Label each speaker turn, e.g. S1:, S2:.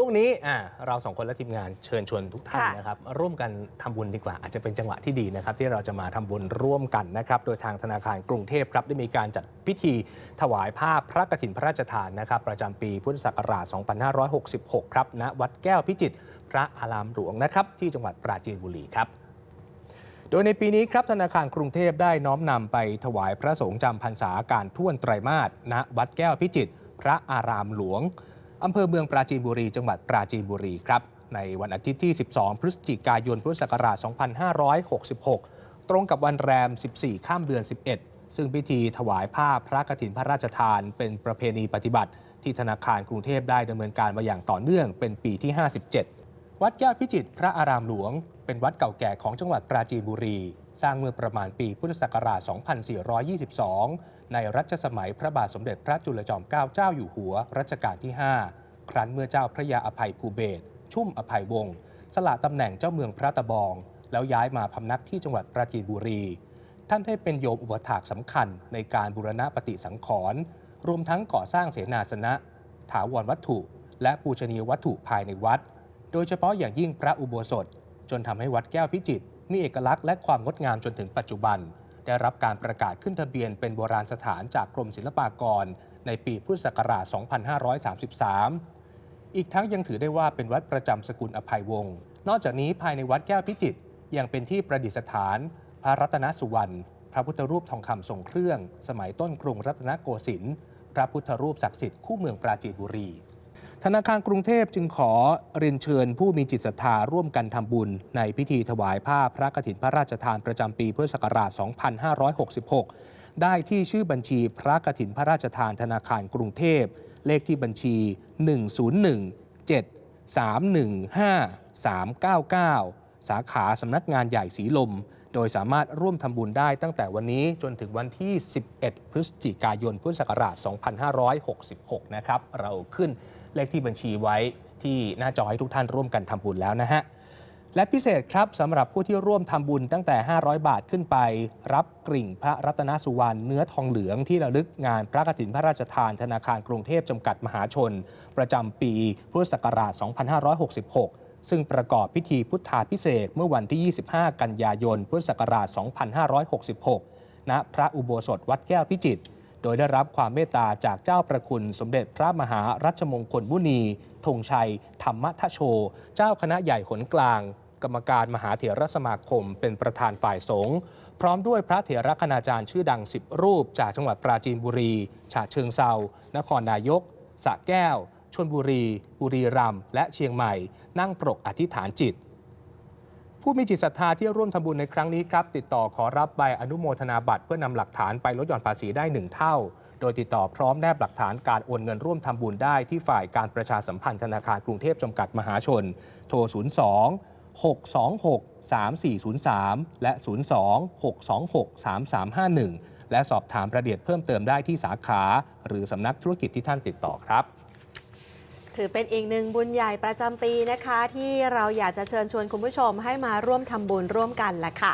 S1: ช่วงนี้อ่าเราสองคนและทีมงานเชิญชวนทุกท่าน
S2: ค่ะ
S1: นะครับ ร่วมกันทำบุญดีกว่า อาจจะเป็นจังหวะที่ดีนะครับ ที่เราจะมาทำบุญร่วมกันนะครับ โดยทางธนาคารกรุงเทพครับได้มีการจัดพิธีถวายภาพพระกฐินพระราชทานนะครับ ประจำปีพุทธศักราช 2566 ครับณวัดแก้วพิจิตรพระอารามหลวงนะครับที่จังหวัดปราจีนบุรีครับโดยในปีนี้ครับธนาคารกรุงเทพได้น้อมนำไปถวายพระสงฆ์จำพรรษาการท่วนไตรมาสณวัดแก้วพิจิตรพระอารามหลวง อำเภอเมืองปราจีนบุรี จังหวัดปราจีนบุรีครับ ในวันอาทิตย์ที่ 12 พฤศจิกายน พุทธศักราช 2566 ตรงกับวันแรม 14 ข้ามเดือน 11 ซึ่งพิธีถวายผ้าพระกฐินพระราชทานเป็นประเพณีปฏิบัติ ที่ธนาคารกรุงเทพได้ดำเนินการมาอย่างต่อเนื่องเป็นปีที่ 57 วัดแก้วพิจิตรพระอารามหลวง เป็นวัดเก่าแก่ของจังหวัดปราจีนบุรี สร้างเมื่อประมาณปีพุทธศักราช 2422 ในรัชสมัยพระบาทสมเด็จพระจุลจอมเกล้าเจ้าอยู่หัวรัชกาลที่ 5 ครั้นเมื่อเจ้าพระยาอภัยภูเบศชุ่มอภัยวงศ์สละตำแหน่งเจ้าเมืองพระตะบอง แล้วย้ายมาพำนักที่จังหวัดปราจีนบุรี ท่านได้เป็นโยมอุปถากสำคัญในการบูรณะปฏิสังขรณ์รวมทั้งก่อสร้างเสนาสนะ ถาวรวัตถุ และปูชนียวัตถุภายในวัด โดยเฉพาะอย่างยิ่งพระอุโบสถ จนทำให้วัดแก้วพิจิตรมีเอกลักษณ์และความงดงามจนถึงปัจจุบัน ได้รับการประกาศขึ้นทะเบียนเป็นโบราณสถานจากกรมศิลปากร ในปีพุทธศักราช 2533 อีกทั้งยังถือได้ว่าเป็นวัดประจำสกุลอภัยวงศ์ นอกจากนี้ภายในวัดแก้วพิจิตรยังเป็นที่ประดิษฐาน พระรัตนสุวรรณ พระพุทธรูปทองคำทรงเครื่อง สมัยต้นกรุงรัตนโกสินทร์ พระพุทธรูปศักดิ์สิทธิ์คู่เมืองปราจีนบุรี ธนาคารกรุงเทพจึงขอเรียนเชิญผู้มีจิตศรัทธาร่วมกันทำบุญ ในพิธีถวายผ้าพระกฐินพระราชทานประจำปีพุทธศักราช 2566 ได้ที่ชื่อบัญชีพระกฐินพระราชทานธนาคารกรุงเทพ เลขที่บัญชี 101 7 315 399 สาขาสำนักงานใหญ่สีลม โดยสามารถร่วมทำบุญได้ตั้งแต่วันนี้จนถึงวันที่ 11 พฤศจิกายน พุทธศักราช 2566 นะครับ เราขึ้นเลขที่บัญชีไว้ที่หน้าจอให้ทุกท่านร่วมกันทำบุญแล้วนะฮะ และพิเศษครับสำหรับผู้ที่ร่วมทำบุญตั้งแต่ 500 บาทขึ้นไป รับกริ่งพระรัตนสุวรรณเนื้อทองเหลืองที่ระลึกงานพระกฐินพระราชทานธนาคารกรุงเทพจำกัดมหาชน ประจำปีพุทธศักราช 2566ซึ่งประกอบพิธีพุทธาพิเศษเมื่อวันที่ 25 กันยายน พุทธศักราช 2566 ณ พระอุโบสถวัดแก้วพิจิตร โดยได้รับความเมตตาจากเจ้าประคุณสมเด็จพระมหารัชมงคลมุนีธงชัย ธรรมทโช เจ้าคณะใหญ่หนกลาง กรรมการมหาเถรสมาคม เป็นประธานฝ่ายสงฆ์พร้อมด้วยพระเถรคณาจารย์ชื่อดัง 10 รูป จากจังหวัดปราจีนบุรี ฉะเชิงเซานครนายกสระแก้วชนบุรี บุรีรัมย์และเชียงใหม่ นั่งปรกอธิษฐานจิต ผู้มีจิตศรัทธาที่ร่วมทำบุญในครั้งนี้ครับ ติดต่อขอรับใบอนุโมทนาบัตรเพื่อนำหลักฐานไปลดหย่อนภาษีได้1เท่า โดยติดต่อพร้อมแนบหลักฐานการโอนเงินร่วมทำบุญได้ที่ฝ่ายการประชาสัมพันธ์ธนาคารกรุงเทพจำกัดมหาชน โทร 02 626 3403 และ 02 626 3351 และสอบถามรายละเอียดเพิ่มเติมได้ที่สาขา หรือสำนักธุรกิจที่ท่านติดต่อครับ
S2: ถือเป็นอีกหนึ่งบุญใหญ่ประจำปีนะคะ ที่เราอยากจะเชิญชวนคุณผู้ชมให้มาร่วมทำบุญร่วมกันแหละค่ะ